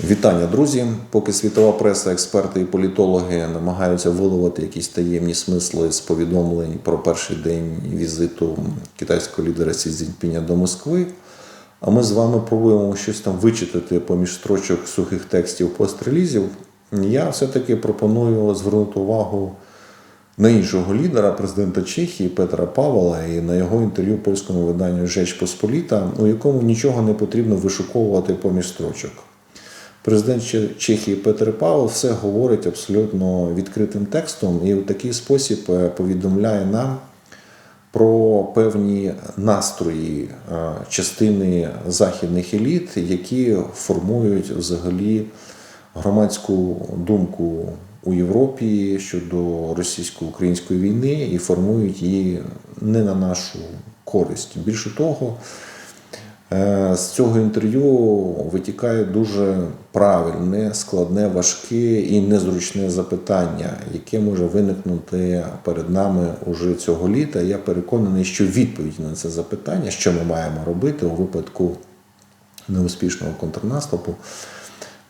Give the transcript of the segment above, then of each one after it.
Вітання, друзі. Поки світова преса, експерти і політологи намагаються виловити якісь таємні смисли з повідомлень про перший день візиту китайського лідера Сі Цзіньпіня до Москви. А ми з вами пробуємо щось там вичитати поміж строчок сухих текстів пострелізів. Я все-таки пропоную звернути увагу на іншого лідера, президента Чехії Петра Павла, і на його інтерв'ю польському виданню Жеч Посполіта, у якому нічого не потрібно вишуковувати поміж строчок. Президент Чехії Петр Павел все говорить абсолютно відкритим текстом і в такий спосіб е, повідомляє нам про певні настрої е, частини західних еліт, які формують взагалі громадську думку у Європі щодо російсько-української війни і формують її не на нашу користь. Більше того, З цього інтерв'ю витікає дуже правильне, складне, важке і незручне запитання, яке може виникнути перед нами уже цього літа. Я переконаний, що відповідь на це запитання, що ми маємо робити у випадку неуспішного контрнаступу,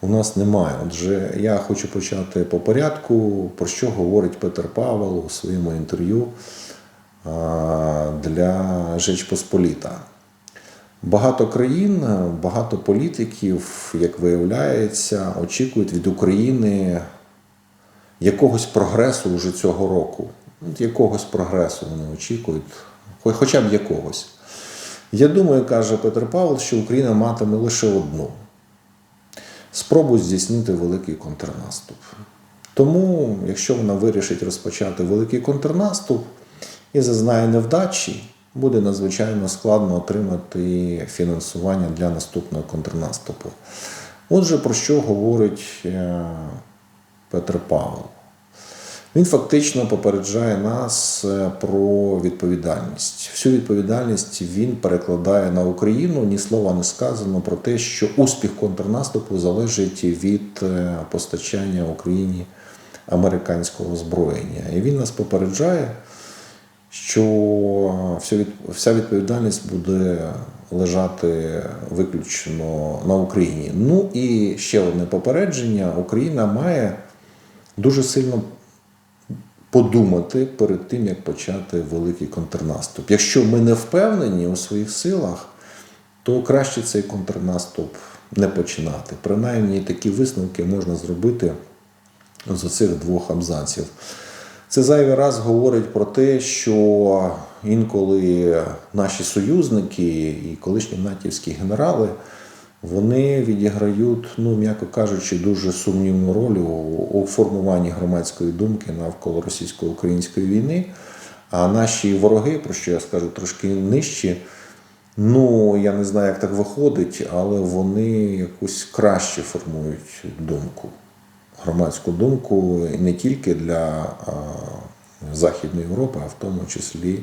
у нас немає. Отже, я хочу почати по порядку, про що говорить Петр Павел у своєму інтерв'ю для Жеч Посполіта. Багато країн, багато політиків, як виявляється, очікують від України якогось прогресу вже цього року. От якогось прогресу вони очікують, хоча б якогось. Я думаю, каже Петр Павло, що Україна матиме лише одну спробу здійснити великий контрнаступ. Тому, якщо вона вирішить розпочати великий контрнаступ і зазнає невдачі, буде надзвичайно складно отримати фінансування для наступного контрнаступу. Отже, про що говорить е, Петр Павел? Він фактично попереджає нас е, про відповідальність. Всю відповідальність він перекладає на Україну. Ні слова не сказано про те, що успіх контрнаступу залежить від е, постачання Україні американського озброєння. І він нас попереджає, що вся відповідальність буде лежати виключно на Україні. Ну і ще одне попередження: Україна має дуже сильно подумати перед тим, як почати великий контрнаступ. Якщо ми не впевнені у своїх силах, то краще цей контрнаступ не починати. Принаймні такі висновки можна зробити з оцих двох абзаців. Це зайвий раз говорить про те, що інколи наші союзники і колишні натівські генерали вони відіграють, ну м'яко кажучи, дуже сумнівну роль у, формуванні громадської думки навколо російсько-української війни. А наші вороги, про що я скажу трошки нижче, ну я не знаю, як так виходить, але вони якусь краще формують думку громадську думку не тільки для Західної Європи, а в тому числі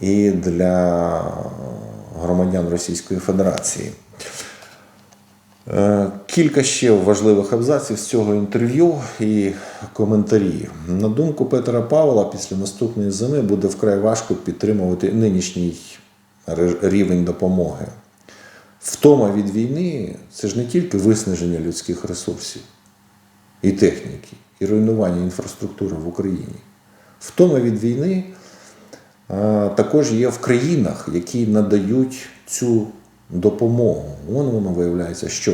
і для громадян Російської Федерації. Е, Кілька ще важливих абзаців з цього інтерв'ю і коментарі. На думку Петра Павла, після наступної зими буде вкрай важко підтримувати нинішній рівень допомоги. Втома від війни це ж не тільки виснаження людських ресурсів і техніки, і руйнування інфраструктури в Україні. Втома від війни також є в країнах, які надають цю допомогу. Вон воно виявляється, що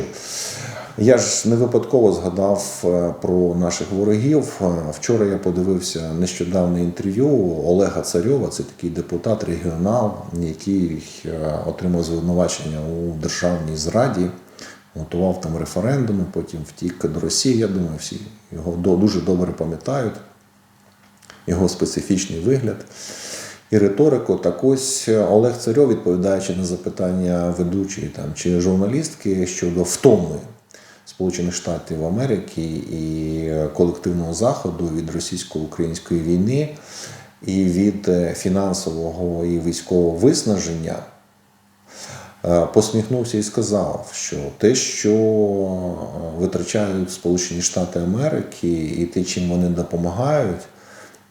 я ж не випадково згадав е, про наших ворогів. Е, Вчора я подивився нещодавне інтерв'ю Олега Царьова, це такий депутат, регіонал, який е, отримав звинувачення у державній зраді, готував там референдуми, потім втік до Росії. Я думаю, всі його дуже добре пам'ятають його специфічний вигляд і риторику. Так ось Олег Царьов, відповідаючи на запитання ведучої там, чи журналістки щодо втоми Сполучених Штатів Америки і колективного заходу від російсько-української війни і від е, фінансового і військового виснаження. Е, Посміхнувся і сказав, що те, що е, витрачають Сполучені Штати Америки, і те, чим вони допомагають,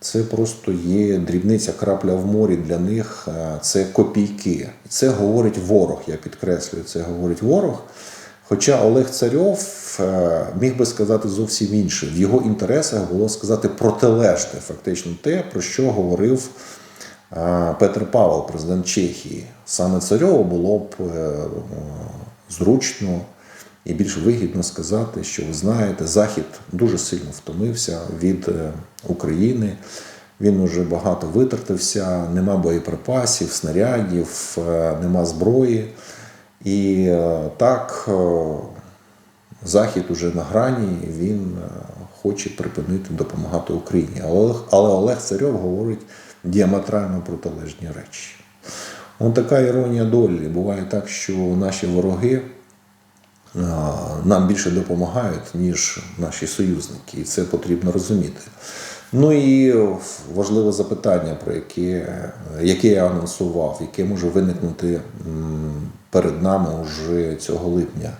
це просто є дрібниця крапля в морі для них, е, це копійки. Це говорить ворог, я підкреслюю, це говорить ворог. Хоча Олег Царьов міг би сказати зовсім інше. В його інтересах було сказати протилежне, фактично те, про що говорив Петр Павел, президент Чехії. Саме Царьову було б е, зручно і більш вигідно сказати, що ви знаєте, Захід дуже сильно втомився від е, України. Він уже багато витратився, нема боєприпасів, снарядів, е, нема зброї. І так Захід уже на грані, він хоче припинити допомагати Україні. Але Олег Царьов говорить діаметрально протилежні речі. Ось така іронія долі. Буває так, що наші вороги нам більше допомагають, ніж наші союзники, і це потрібно розуміти. Ну і важливе запитання, про яке, яке я анонсував, яке може виникнути перед нами уже цього липня.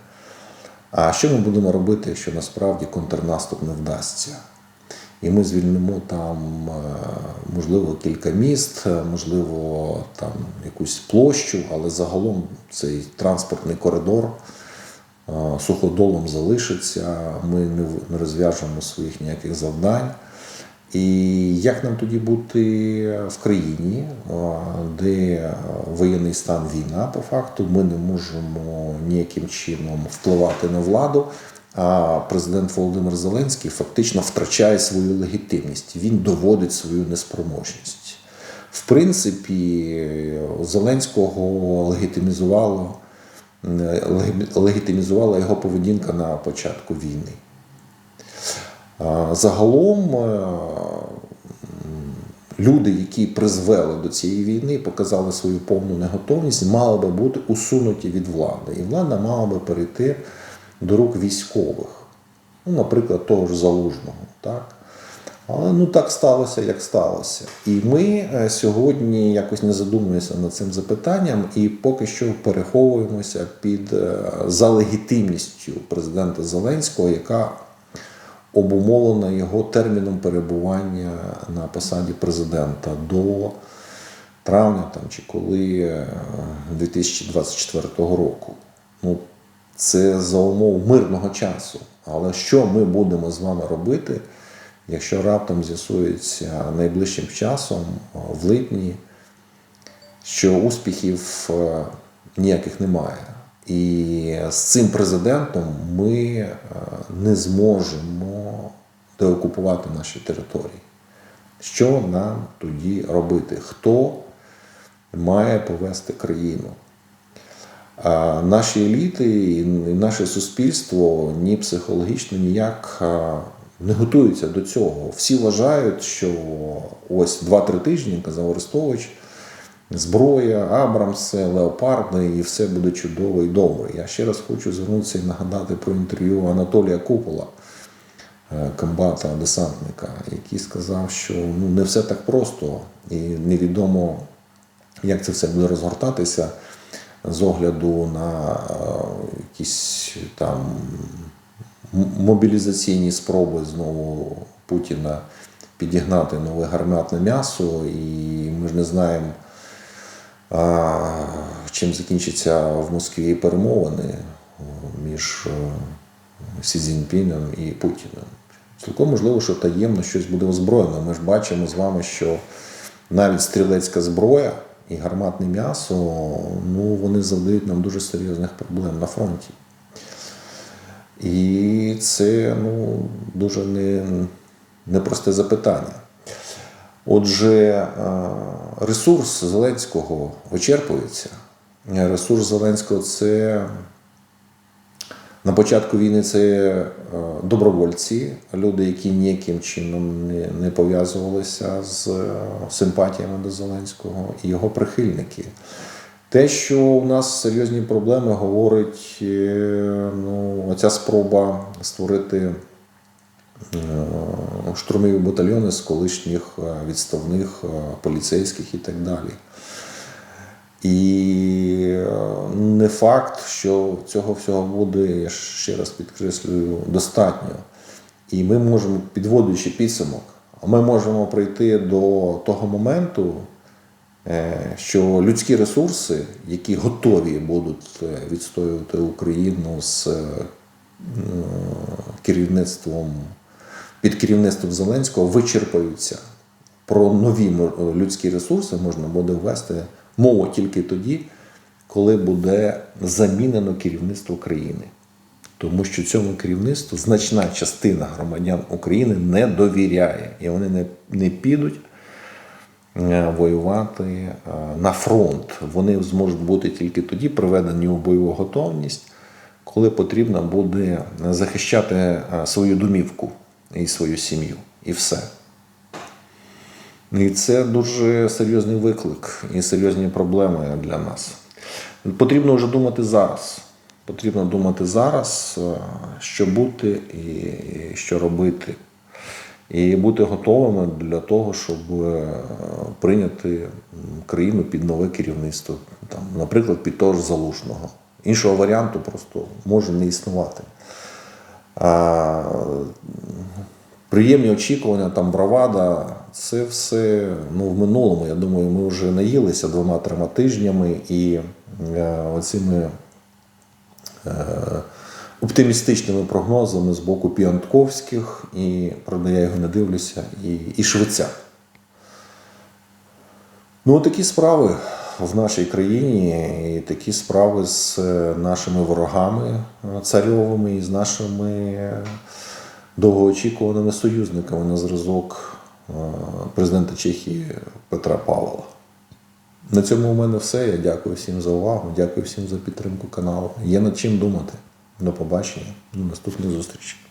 А що ми будемо робити, якщо насправді контрнаступ не вдасться? І ми звільнимо там, е, можливо, кілька міст, е, можливо, там якусь площу, але загалом цей транспортний коридор е, суходолом залишиться, ми не розв'яжемо своїх ніяких завдань. І як нам тоді бути в країні, де воєнний стан війна, по факту, ми не можемо ніяким чином впливати на владу. А президент Володимир Зеленський фактично втрачає свою легітимність. Він доводить свою неспроможність. В принципі, Зеленського легітимізувало, легітимізувала його поведінка на початку війни. Загалом е, люди, які призвели до цієї війни, показали свою повну неготовність, мали би бути усунуті від влади. І влада мала би перейти до рук військових, ну, наприклад, того ж залужного. Так? Але ну так сталося, як сталося. І ми е, сьогодні якось не задумуємося над цим запитанням і поки що переховуємося під е, за легітимністю президента Зеленського, яка обумовлена його терміном перебування на посаді президента до травня там, чи коли е, 2024 року. Ну, це за умов мирного часу. Але що ми будемо з вами робити, якщо раптом з'ясується найближчим часом, е, в липні, що успіхів е, ніяких немає. І з цим президентом ми е, не зможемо деокупувати наші території. Що нам тоді робити? Хто має повести країну? А наші еліти і наше суспільство ні психологічно ніяк не готуються до цього. Всі вважають, що ось 2-3 тижні, казав Арестович, зброя, Абрамси, Леопарди, і все буде чудово і добре. Я ще раз хочу звернутися і нагадати про інтерв'ю Анатолія Купола, е, комбата десантника, який сказав, що ну, не все так просто, і невідомо, як це все буде розгортатися з огляду на е, якісь там мобілізаційні спроби знову Путіна підігнати нове гарматне м'ясо, і ми ж не знаємо, чим закінчаться в Москві перемовини між е, Сі Цзіньпіном і Путіним. Цілком можливо, що таємно щось буде озброєно. Ми ж бачимо з вами, що навіть стрілецька зброя і гарматне м'ясо, ну, вони завдають нам дуже серйозних проблем на фронті. І це ну, дуже не, непросте запитання. Отже, е, ресурс Зеленського вичерпується. Ресурс Зеленського це на початку війни це е, добровольці, люди, які ніяким чином не, пов'язувалися з е, симпатіями до Зеленського, і його прихильники. Те, що у нас серйозні проблеми, говорить е, ну, оця спроба створити штурмові батальйони з колишніх відставних поліцейських і так далі. І е, не факт, що цього всього буде, я ще раз підкреслюю, достатньо. І ми можемо, підводячи підсумок, ми можемо прийти до того моменту, е, що людські ресурси, які готові будуть е, відстоювати Україну з керівництвом під керівництвом Зеленського, вичерпаються. Про нові людські ресурси можна буде ввести мову тільки тоді, коли буде замінено керівництво країни. Тому що цьому керівництву значна частина громадян України не довіряє, і вони не, не підуть е, воювати е, на фронт. Вони зможуть бути тільки тоді приведені у бойову готовність, коли потрібно буде захищати е, свою домівку і свою сім'ю, і все. І це дуже серйозний виклик і серйозні проблеми для нас. Потрібно вже думати зараз. Потрібно думати зараз, е, що бути і що робити. І бути готовими для того, щоб е, прийняти країну під нове керівництво, там, наприклад, під того ж залужного. Іншого варіанту просто може не існувати. А, приємні очікування, там бравада, це все ну, в минулому. Я думаю, ми вже наїлися двома-трьома тижнями і е, оцими е, оптимістичними прогнозами з боку Піантковських, і правда, я його не дивлюся, і, і швеця. Ну, такі справи в нашій країні, і такі справи з е, нашими ворогами царьовими і з нашими е, довгоочікуваними союзниками на зразок президента Чехії Петра Павла. На цьому у мене все. Я дякую всім за увагу, дякую всім за підтримку каналу. Є над чим думати. До побачення, до наступних зустрічей.